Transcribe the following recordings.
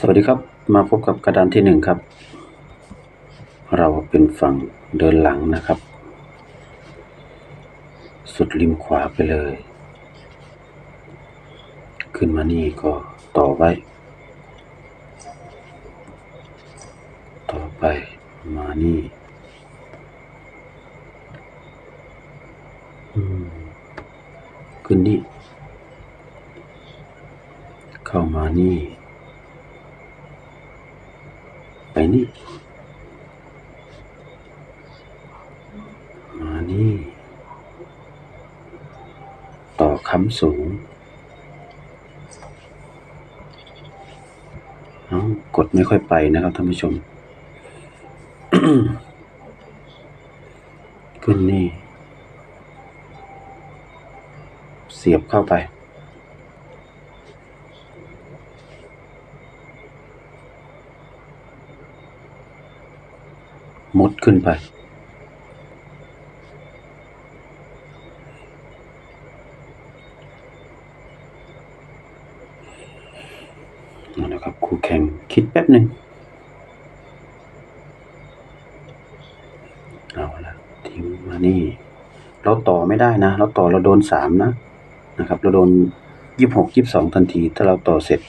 สวัสดีครับ มาพบกับกระดานที่หนึ่งครับ เราเป็นฝั่งเดินหลังนะครับ สุดริมขวาไปเลย ขึ้นมานี่ก็ต่อไว้ ต่อไปมานี่ขึ้นนี่ เข้ามานี่ ไปนี่ มานี่ ต่อคำ สูงกดไม่ค่อยไปนะครับท่านผู้ชม ขึ้นนี่ เสียบเข้าไป มดขึ้นไป นั่นนะครับครูแข่งคิดแป๊บหนึ่งเอาละทิ้งมานี่ เราต่อไม่ได้นะ เราต่อเราโดนสามนะนะครับ เราโดนยี่หกยี่สองทันที ถ้าเราต่อเสร็จ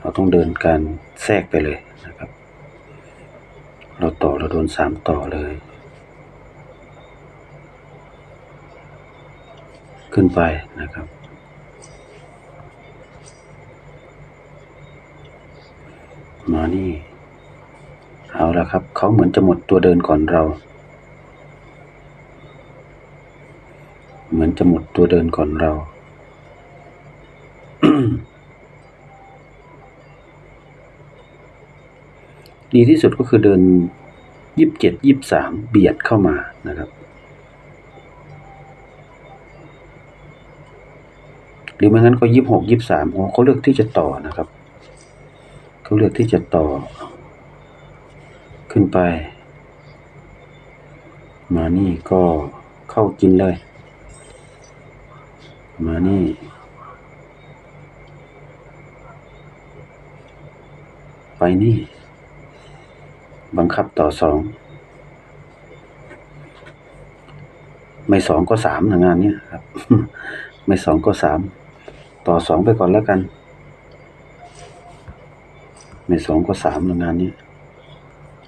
เราต้องเดินการแทรกไปเลยนะครับ เราต่อเราโดนสามต่อเลย ขึ้นไปนะครับ มานี่ เอาละครับ เขาเหมือนจะหมดตัวเดินก่อนเรา เหมือนจะหมดตัวเดินก่อนเราดีที่สุดก็คือเดินยี่สิบเจ็ดยี่สิบสามเบียดเข้ามานะครับ หรือไม่งั้นก็ยี่สิบหกยี่สิบสามโอ้เขาเลือกที่จะต่อนะครับ เขาเลือกที่จะต่อ ขึ้นไป มานี่ก็เข้ากินเลย มานี่ไปนี่ บังคับต่อสอง ไม่สองก็สามนะงานเนี้ยครับ ไม่สองก็สาม ต่อสองไปก่อนแล้วกัน ไม่สองก็สามนะงานนี้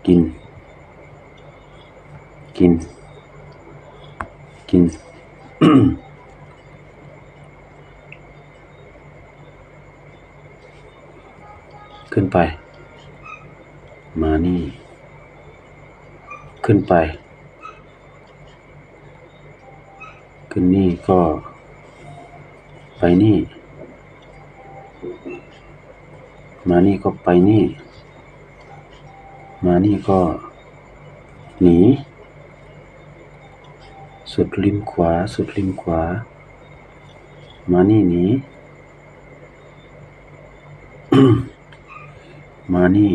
กิน กิน กิน ขึ้นไป มานี่ ขึ้นไป ขึ้นนี่ก็ ไปนี่ มานี่ก็ไปนี่ มานี่ก็ หนี สุดริมขวา สุดริมขวา มานี่หนี มานี่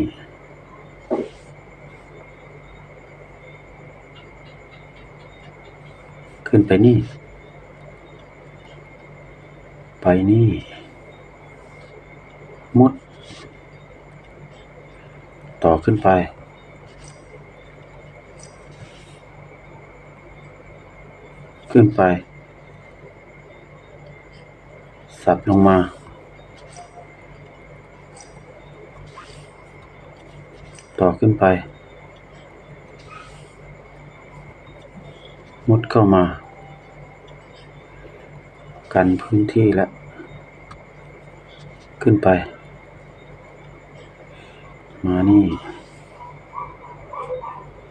ขึ้นไปนี่ ไปนี่มุด ต่อขึ้นไป ขึ้นไป สับลงมา ต่อขึ้นไป มุดเข้ามา กันพื้นที่แล้วขึ้นไป มานี่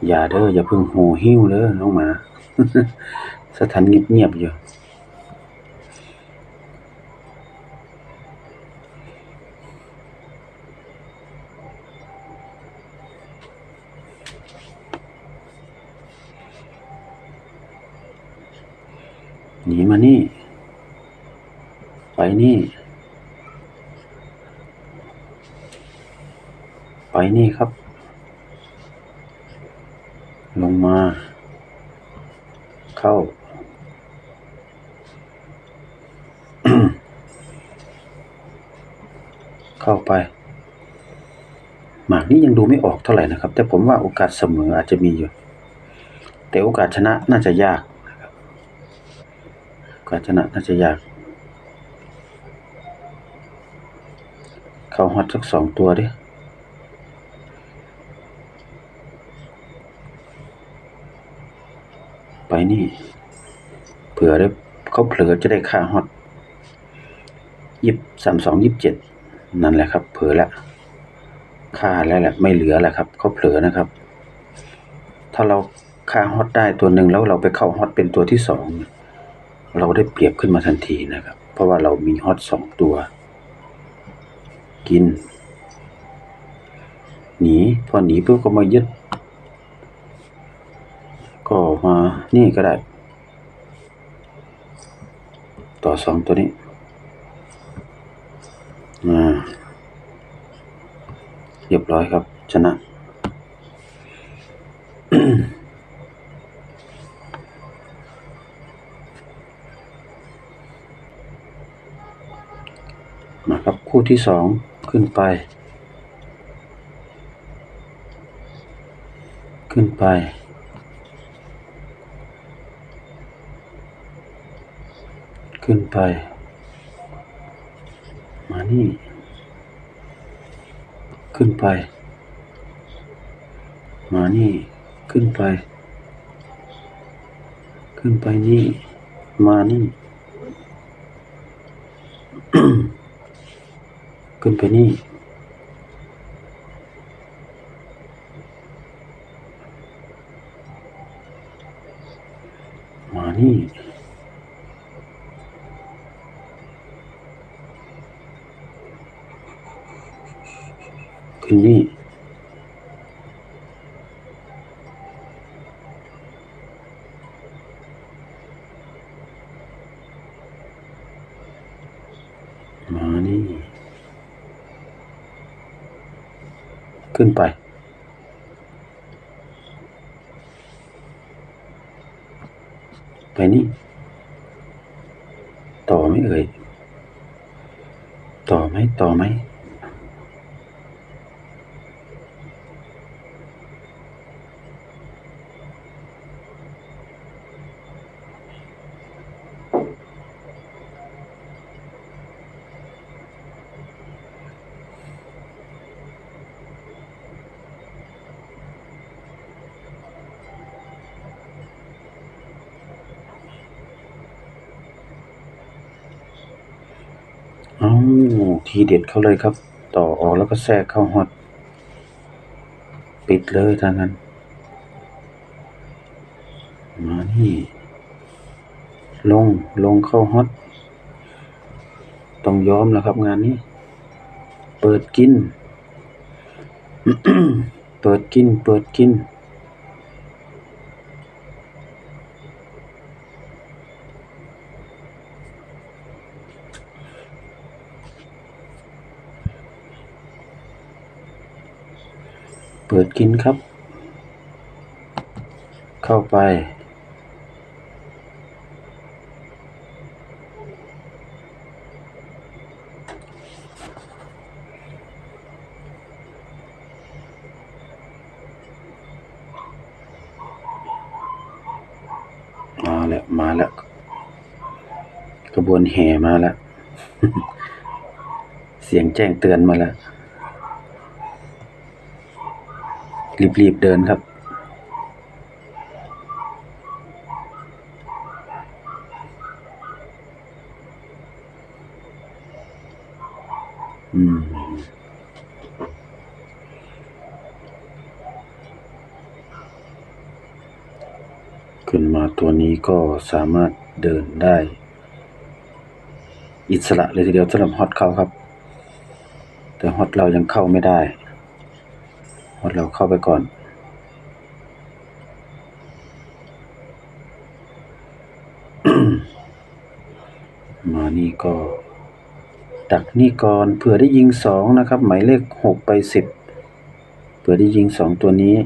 อย่าเด้ออย่าเพิ่งโหหิ้วเด้อน้องหมา สถานเงียบๆอยู่หนีมานี่ ไปนี่ ไป นี่ครับ ลงมา เข้า เข้าไป หมากนี้ยังดูไม่ออกเท่าไหร่นะครับ แต่ผมว่าโอกาสเสมออาจจะมีอยู่ แต่โอกาสชนะน่าจะยากโอกาสชนะน่าจะยากเขาฮอตสักสองตัวดิ ไป นี่ เผื่อได้เขาเผลอจะได้ค่าฮอตยี่สามสองยี่สิบเจ็ดนั่นแหละครับ เผลอล้วค่าแล้วแหละไม่เหลือแล้วครับเขาเผลอนะครับ ถ้าเราค่าฮอตได้ตัวหนึ่งแล้วเราไปเข้าฮอตเป็นตัวที่สองเราได้เปรียบขึ้นมาทันทีนะครับ เพราะว่าเรามีฮอตสองตัว กินหนีพอหนีปุ๊บก็มายึด ก็มานี่ก็ได้ ต่อสองตัวนี้อ่าเรียบร้อยครับ ชนะมาครับคู่ที่สองขึ้นไป ขึ้นไป ขึ้นไป มานี่ ขึ้นไป มานี่ ขึ้นไป ขึ้นไปนี่ มานี่ ขึ้นไปนี่มานี่ ขึ้นนี้มานี่ ขึ้นไปนี่ ต่อไหมเอ่ย ต่อไหมต่อไหม เอาทีเด็ดเขาเลยครับ ต่อออกแล้วก็แทรกเข้าฮอตปิดเลยทางนั้น มานี่ ลงลงเข้าฮอตต้องยอมแล้วครับงานนี้ เปิดกิน เปิดกิน เปิดกิน เปิดกินครับ เข้าไป มาแล้ว มาแล้ว กระบวนแห่มาแล้ว เสียงแจ้งเตือนมาแล้ว รีบๆเดินครับ อืม ขึ้นมาตัวนี้ก็สามารถเดินได้ อิสระเลยทีเดียวสำหรับฮอตเขาครับ แต่ฮอตเรายังเข้าไม่ได้ ฮอตเราเข้าไปก่อน มานี่ก็ ดักนี่ก่อนเผื่อได้ยิงสองนะครับ หมายเลขหกไปสิบเผื่อได้ยิงสองตัวนี้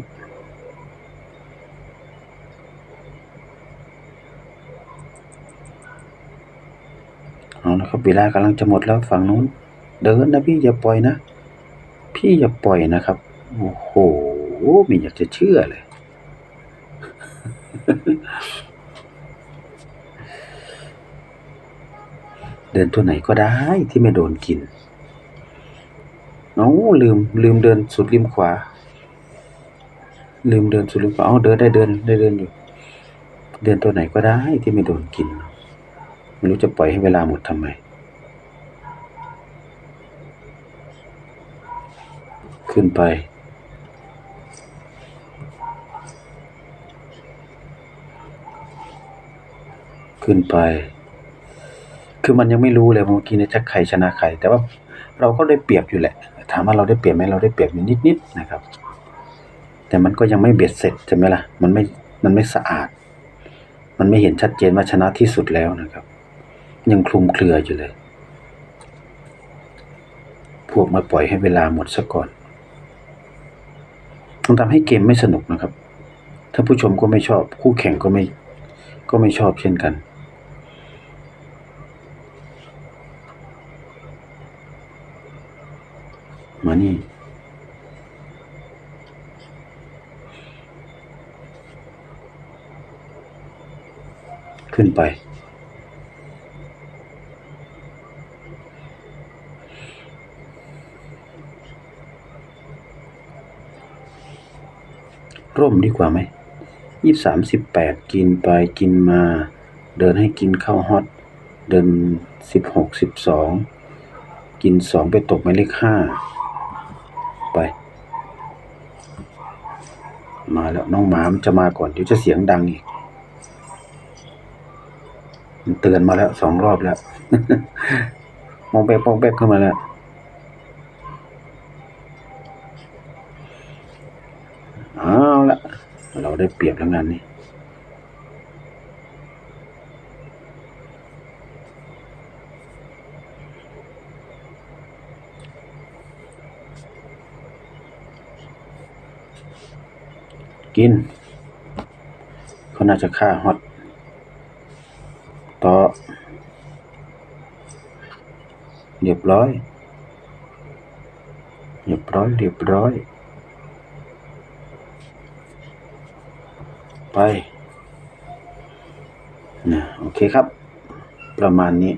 เอาละครับเวลากำลังจะหมดแล้วฝั่งนู้น เดินนะพี่อย่าปล่อยนะ พี่อย่าปล่อยนะครับ โอ้โหไม่อยากจะเชื่อเลย เดินตัวไหนก็ได้ที่ไม่โดนกินเอ้าลืมลืมเดินสุดริมขวา ลืมเดินสุดริมขวาเอาเดินได้เดินได้เดินอยู่ เดินตัวไหนก็ได้ที่ไม่โดนกินไม่รู้จะปล่อยให้เวลาหมดทำไมขึ้นไป ขึ้นไป คือมันยังไม่รู้เลยเมื่อกี้เนี่ยจะใครชนะใคร แต่ว่าเราก็ได้เปรียบอยู่แหละ ถามว่าเราได้เปรียบไหมเราได้เปรียบอยู่นิดๆนะครับ แต่มันก็ยังไม่เบียดเสร็จใช่ไหมล่ะ มันไม่ มันไม่สะอาด มันไม่เห็นชัดเจนว่าชนะที่สุดแล้วนะครับ ยังคลุมเครืออยู่เลย พวกมาปล่อยให้เวลาหมดซะก่อนมันทำให้เกมไม่สนุกนะครับ ถ้าผู้ชมก็ไม่ชอบ คู่แข่งก็ไม่ ก็ไม่ชอบเช่นกัน มานี่ ขึ้นไป ร่มดีกว่าไหมยี่สามสิบแปดกินไปกินมา เดินให้กินข้าวฮอต เดินสิบหกสิบสองกินสองไปตกหมายเลขห้า ไป มาแล้วน้องหมามันจะมาก่อนเดี๋ยวจะเสียงดังอีก มันเตือนมาแล้วสองรอบแล้ว มองแบกมองแบกเข้ามาแล้วเอาละเราได้เปรียบแล้วงานนี้ กิน เขาน่าจะฆ่าฮอตต่อ เรียบร้อย เรียบร้อย เรียบร้อย ไปนะโอเคครับ ประมาณนี้